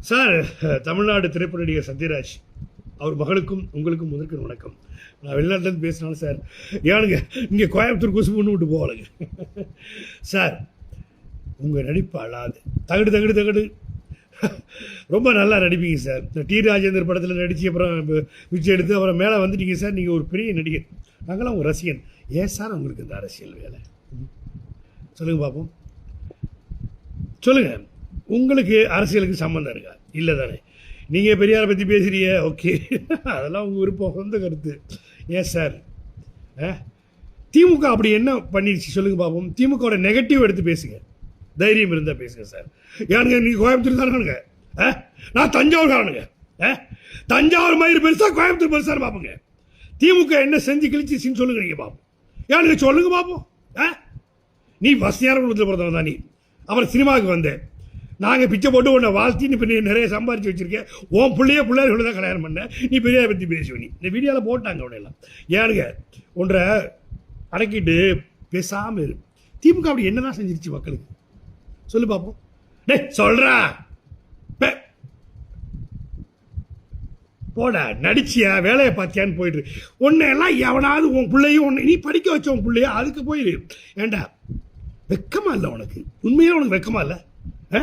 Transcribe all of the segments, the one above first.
Sir Tamil Nadu திரைப்பட நடிகர் சத்யராஜ் அவர் மகளுக்கும் உங்களுக்கும் முதற்கு வணக்கம். நான் வெளிநாட்டிலேருந்து பேசினாலும் சார். ஏனுங்க இங்கே கோயம்புத்தூர் கொசு பொண்ணு விட்டு போகலைங்க. சார் உங்கள் நடிப்பு அழாது. தகடு தகடு தகடு. ரொம்ப நல்லா நடிப்பீங்க சார். இந்த டி ராஜேந்தர் படத்தில் நடித்து அப்புறம் மிச்சம் எடுத்து அப்புறம் மேலே வந்துட்டீங்க சார். நீங்கள் ஒரு பெரிய நடிகர். நாங்களாம் உங்கள் ரசிகன். ஏன் சார் உங்களுக்கு இந்த அரசியல் வேலை? ம். பார்ப்போம் சொல்லுங்கள் உங்களுக்கு அரசியலுக்கு சம்மந்தம் இருக்கா? இல்லை தானே. நீங்கள் பெரியாரை பற்றி பேசுகிறீங்க ஓகே. அதெல்லாம் உங்கள் விருப்பம் சொந்த கருத்து. ஏன் சார் ஆ? திமுக அப்படி என்ன பண்ணிடுச்சு சொல்லுங்கள் பார்ப்போம் திமுகவோட நெகட்டிவ் எடுத்து பேசுங்க. தைரியம் இருந்தால் பேசுங்க சார் யாருங்க? நீங்கள் கோயம்புத்தூர் தானுங்க? ஆ? நான் தஞ்சாவூர் காரனுங்க ஆ? தஞ்சாவூர் மயிறு பெருசாக கோயம்புத்தூர் பெருசாக பார்ப்போங்க. திமுக என்ன செஞ்சு கிழிச்சிச்சின்னு சொல்லுங்க நீங்கள் பார்ப்போம் யாருங்க? சொல்லுங்கள் பார்ப்போம் ஆ? நீ வசதியான குடும்பத்தில் பிறந்தவன் தான் நீ. அப்புறம் சினிமாவுக்கு வந்தேன். நாங்கள் பிச்சை போட்டு உன்னை வாழ்த்தி நீ இப்போ நீ நிறைய சம்பாரிச்சு வச்சுருக்கேன் உன் பிள்ளைய பிள்ளைகளை தான் கல்யாணம் பண்ண. நீ பெரியாரை பற்றி பேசுவ நீ இந்த வீடியோவில் போட்டாங்க உன்னையெல்லாம் ஏனுங்க ஒன்றை அடக்கிட்டு பேசாமல் இரு. திமுக அப்படி என்னதான் செஞ்சிருச்சு மக்களுக்கு? சொல்லு பார்ப்போம் டேய் சொல்கிறா பே. போடா நடிச்சியா வேலையை பார்த்தியான்னு போயிட்டு உன்னை எல்லாம் எவனாவது உன் பிள்ளையும் உன்னை நீ படிக்க வச்ச உன் பிள்ளைய அதுக்கு போயிடு ஏண்டா வெக்கமா இல்லை உனக்கு? உண்மையாக உனக்கு வெக்கமா இல்லை? ஆ?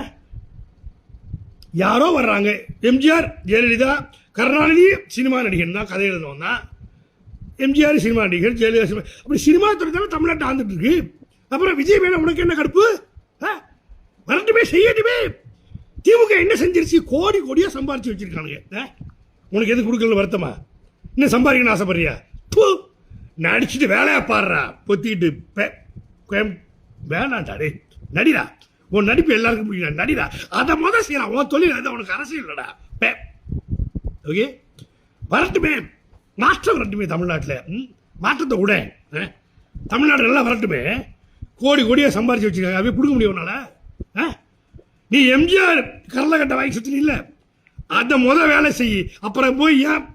யாரோ வர்றாங்க. எம்ஜிஆர் ஜெயலலிதா கருணாநிதி சினிமா நடிகன் தான் கதை எழுதுனவன் தான் எம்ஜிஆர் சினிமா நடிகர் ஜெயலலிதா சினிமா அப்படி சினிமா துறை தானே தமிழ்நாட்டை ஆண்டுட்டு இருக்கு. அப்புறம் விஜய் மேல உனக்கு என்ன கடுப்பு? ஆ? வரட்டுமே செய்யட்டுமே. திமுக என்ன செஞ்சிருச்சு? கோடி கோடியாக சம்பாரிச்சு வச்சிருக்கானுங்க. உனக்கு எது கொடுக்கல வருத்தமா? இன்னும் சம்பாதிக்கணும்னு ஆசைப்படுறியா? பூ நடிச்சுட்டு வேலையா பாடுறா. பொத்திக்கிட்டு பே வேணாண்டா டே நடிடா. உன் நடிப்பு எல்லாருக்கும் பிடிக்கும் நடிடா. அதை முத செய்யலாம். உன் தொழில் அது உனக்கு அரசியல் இல்லடா. பே. ஓகே வரட்டுமே மாற்றம் வரட்டுமே தமிழ்நாட்டில். ம்? மாற்றத்தை விட. ஆ? தமிழ்நாடு நல்லா வரட்டுமே கோடி கோடியாக சம்பாரிச்சு வச்சுருக்காங்க. அப்படியே கொடுக்க முடியும் உன்னால். ஆ? நீ எம்ஜிஆர் கரலை கட்ட வாங்கி சுற்றி இல்லை. அதை முத வேலை செய். அப்புறம் போய் ஏன்